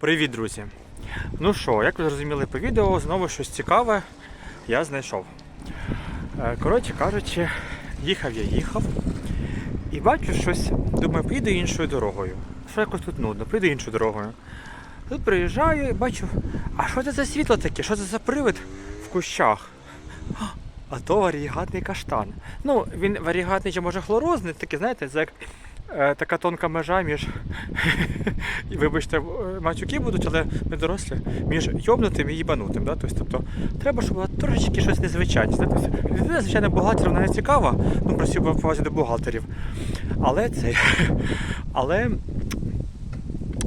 Привіт, друзі! Ну що, як ви зрозуміли по відео, знову щось цікаве я знайшов. Е, Коротше кажучи, їхав я їхав і бачу щось, думаю, поїду іншою дорогою. Що якось тут нудно, поїду іншою дорогою. Тут приїжджаю і бачу, а що це за світло таке? Що це за привид в кущах? А, то варігатний каштан. Ну, він варігатний чи може хлорозний, такий, знаєте, як така тонка межа між, вибачте, е, матюки будуть, але ми дорослі, між йобнутим і їбанутим. Да? Тобто, тобто, треба, щоб було трошечки щось незвичайне. Людина, звичайно, бухгалтер, вона не цікава, ну, просив би повазі до бухгалтерів. Але це. Але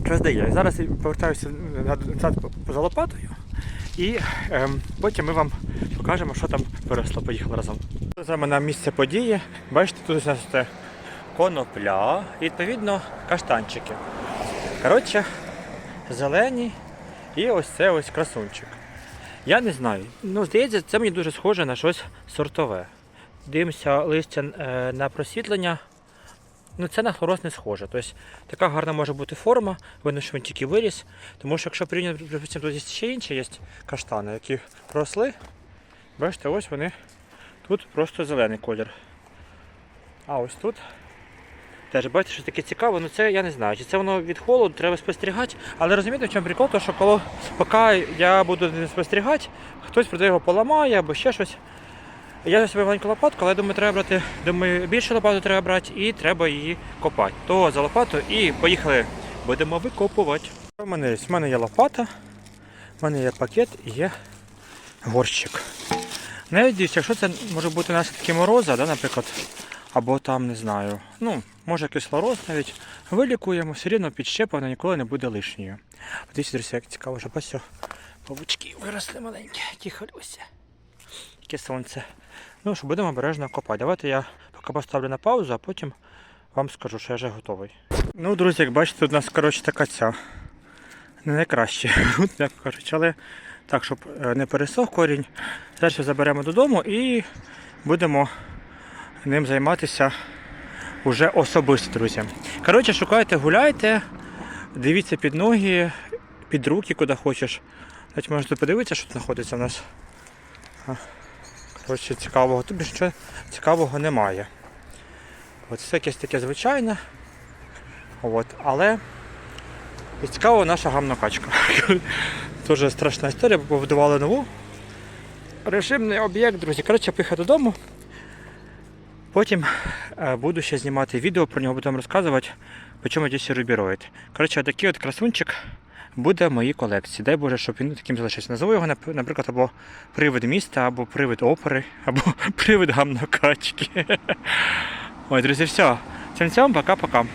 щось дає. Зараз я повертаюся назад поза лопатою. І ем, потім ми вам покажемо, що там виросло. Поїхали разом. Саме на місце події. Бачите, тут у нас конопля і відповідно каштанчики. Коротше, зелені і ось це ось красунчик. Я не знаю. Ну, здається, це мені дуже схоже на щось сортове. Дивимося листя е, на просвітлення. Ну, це на хлороз не схоже. Тобто така гарна може бути форма, видно, що він тільки виріс. Тому що якщо порівняти, припустимо, тут ще інші є каштани, які росли. Бачите, ось вони. Тут просто зелений колір. А ось тут. Теж бачите, що таке цікаво, ну це я не знаю, чи це воно від холоду, треба спостерігати. Але розумієте, в чому прикол, то що коли, поки я буду спостерігати, хтось прийде його поламає або ще щось. Я взяв собі маленьку лопатку, але думаю, треба брати, думаю, більше лопату треба брати і треба її копати. То за лопату і поїхали. Будемо викопувати. У мене є, мене є лопата, у мене є пакет і є горщик. Навіть якщо це може бути наслідки мороза, да, наприклад, або там, не знаю, ну, може якийсь лороз навіть, вилікуємо, все рівно підщепа ніколи не буде лишньою. Дивіться, друзі, як цікаво, що бачите, павучки виросли маленькі, тихо, Люся. Яке сонце. Ну що, будемо обережно копати. Давайте я поки поставлю на паузу, а потім вам скажу, що я вже готовий. Ну, друзі, як бачите, тут у нас коротше така ця. Не найкраще, як кажуть, але так, щоб е, не пересох корінь. Зараз заберемо додому і будемо ним займатися уже особисто, друзі. Коротше, шукайте, гуляйте, дивіться під ноги, під руки, куди хочеш. Навіть можете подивитися, що тут знаходиться у нас. Коротше, цікавого. Тут більше цікавого немає. От це якесь таке звичайне. От, але і цікава наша гамна качка. Дуже страшна історія, побудували нову. Режимний об'єкт, друзі. Коротше, поїхав додому. Потім е, буду ще знімати відео, про нього будемо розказувати, по чому десь рубіроїд. Коротше, такий от красунчик буде в моїй колекції. Дай Боже, щоб він таким залишився. Назову його, наприклад, або привид міста, або привид опери, або привид гамнокачки. Ой, друзі, все. Всім цьому, пока-пока.